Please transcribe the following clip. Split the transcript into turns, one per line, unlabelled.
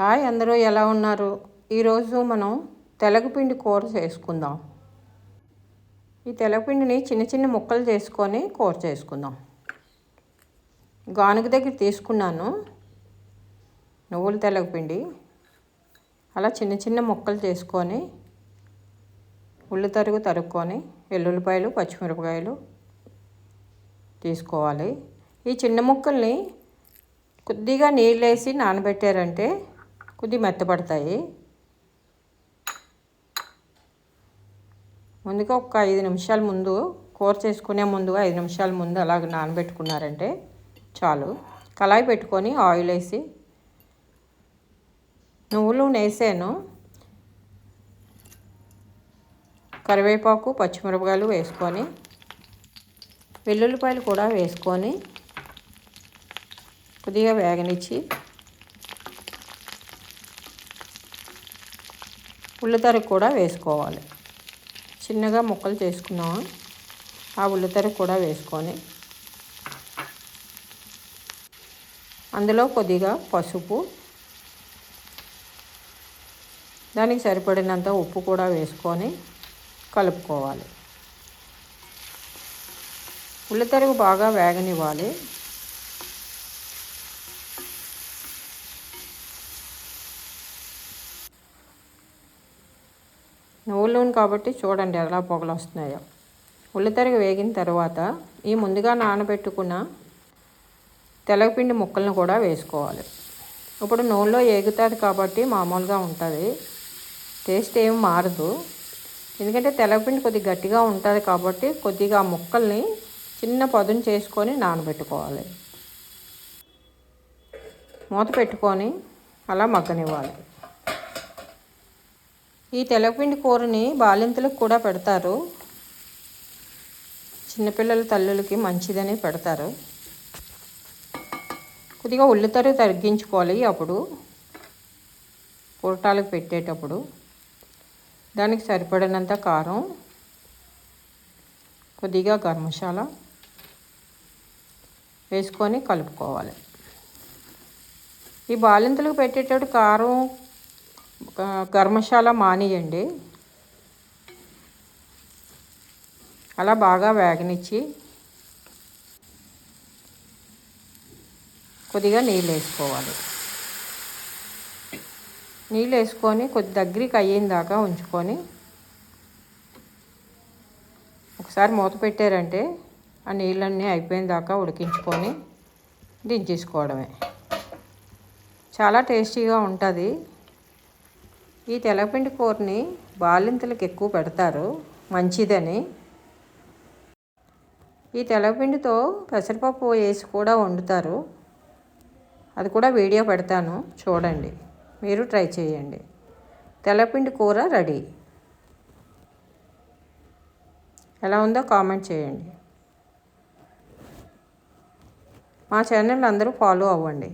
Hi అందరూ ఎలా ఉన్నారు? ఈరోజు మనం తెలగపిండి కూర చేసుకుందాం. ఈ తెలగపిండిని చిన్న చిన్న ముక్కలు చేసుకొని కూర చేసుకుందాం. గానుగ దగ్గర తీసుకున్నాను నువ్వుల తెలగపిండి. అలా చిన్న చిన్న ముక్కలు చేసుకొని ఉల్లి తరుగు తరుక్కొని వెల్లుల్లిపాయలు పచ్చిమిరపకాయలు తీసుకోవాలి. ఈ చిన్న ముక్కల్ని కొద్దిగా నీళ్ళు వేసి నానబెట్టారంటే కొద్దిగా మెత్తపడతాయి ముందుగా ఒక ఐదు నిమిషాల ముందు కూర చేసుకునే ముందు ఐదు నిమిషాల ముందు అలాగ నానబెట్టుకున్నారంటే చాలు. కళాయి పెట్టుకొని ఆయిల్ వేసి నువ్వులు వేసాను. కరివేపాకు పచ్చిమిరపకాయలు వేసుకొని వెల్లుల్లిపాయలు కూడా వేసుకొని కొద్దిగా వేగనిచ్చి ఉల్లితెర కూడా వేసుకోవాలి. చిన్నగా ముక్కలు చేసుకున్నాము ఆ ఉల్లితెర కూడా వేసుకొని అందులో కొద్దిగా పసుపు దానికి సరిపడినంత ఉప్పు కూడా వేసుకొని కలుపుకోవాలి. ఉల్లితరుగు బాగా వేగనివ్వాలి. నూనె కాబట్టి చూడండి ఎలా పొగలు వస్తున్నాయో ఉల్లితరుగు వేగిన తర్వాత ఈ ముందుగా నానబెట్టుకున్న తెలగపిండి ముక్కలను కూడా వేసుకోవాలి. ఇప్పుడు నూనెలో ఏగుతుంది కాబట్టి మామూలుగా ఉంటుంది. టేస్ట్ ఏం మారదు. ఎందుకంటే తెలగపిండి కొద్దిగా గట్టిగా ఉంటుంది కాబట్టి కొద్దిగా ముక్కల్ని చిన్న పదును చేసుకొని నానబెట్టుకోవాలి. మూత పెట్టుకొని అలా మగ్గనివ్వాలి. ఈ తెలపిండి కూరని బాలింతలకు కూడా పెడతారు. చిన్నపిల్లల తల్లులకి మంచిదని పెడతారు. కొద్దిగా ఉల్లితరు తగ్గించుకోవాలి అప్పుడు పురటాలకు పెట్టేటప్పుడు. దానికి సరిపడినంత కారం కొద్దిగా గరం వేసుకొని కలుపుకోవాలి. ఈ బాలింతలకు పెట్టేటప్పుడు కారం కర్మశాల మసాలా మానేయండి. అలా బాగా వేగనిచ్చి కొద్దిగా నీళ్ళు వేసుకోవాలి. నీళ్ళు వేసుకొని కొద్ది దగ్గరికి అయ్యిన దాకా ఉంచుకొని ఒకసారి మూత పెట్టారంటే ఆ నీళ్ళన్నీ అయిపోయిన దాకా ఉడికించుకొని దించేసుకోవడమే. చాలా టేస్టీగా ఉంటుంది. ఈ తెలపిండి కూరని బాలింతలకు ఎక్కువ పెడతారు. మంచిదని. ఈ తెలపిండితో పెసరపప్పు వేసి కూడా వండుతారు. అది కూడా వీడియో పెడతాను. చూడండి. మీరు ట్రై చేయండి. తెల్లపిండి కూర రెడీ. ఎలా ఉందో కామెంట్ చేయండి. మా ఛానల్ అందరూ ఫాలో అవ్వండి.